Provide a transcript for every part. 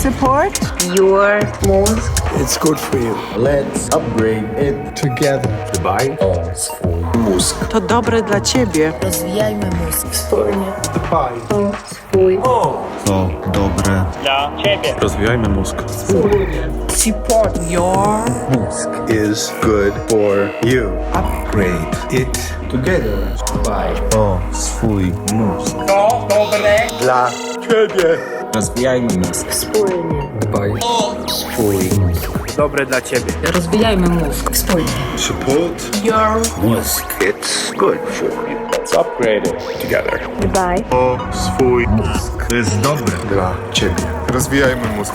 support your mózg. It's good for you. Let's upgrade it Together. Dbaj o swój mózg. to dobre dla ciebie. Rozwijajmy mózg wspólnie. Dbaj. O swój To dobre. Rozwijajmy mózg. support Your Mózg is good for you. Upgrade it together. Dbaj o swój mózg. To dobre dla ciebie. Rozwijajmy mózg. wspólnie. Dbaj o swój mózg. Dobre dla ciebie. Rozwijajmy mózg wspólnie. Support Your mózg. It's good for you. Let's upgrade it together. dbaj O swój mózg. To jest dobre dla ciebie. Rozwijajmy mózg.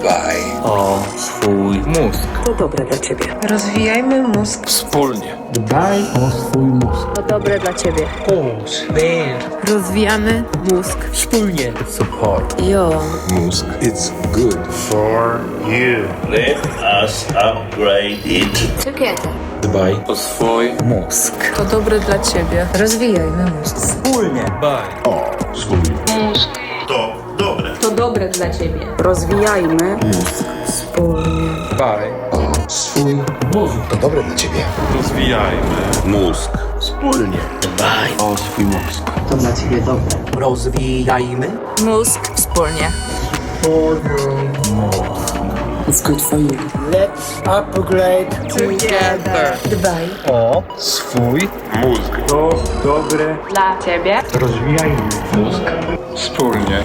Dbaj o swój mózg. to dobre dla ciebie. Rozwijajmy mózg. Wspólnie. Dbaj o swój mózg. To dobre dla ciebie. Swój Rozwijamy mózg wspólnie. support. Jo. Mózg. It's good for you. Let us upgrade it. Together. Dbaj o swój mózg. To dobre dla ciebie. Rozwijajmy mózg. Dbaj o swój mózg. To dobre. To dobre dla ciebie. Rozwijajmy mózg wspólnie. Dbaj o swój mózg. To dobre dla ciebie. Rozwijajmy mózg. Wspólnie. Dbaj o swój mózg. To dla ciebie dobre. Rozwijajmy. Mózg wspólnie. It's good for you. Let's upgrade Together. Dbaj O swój mózg. To dobre. dla ciebie. Rozwijajmy mózg. Wspólnie.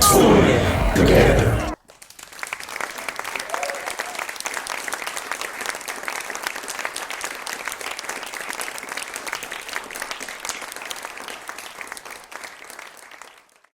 Together.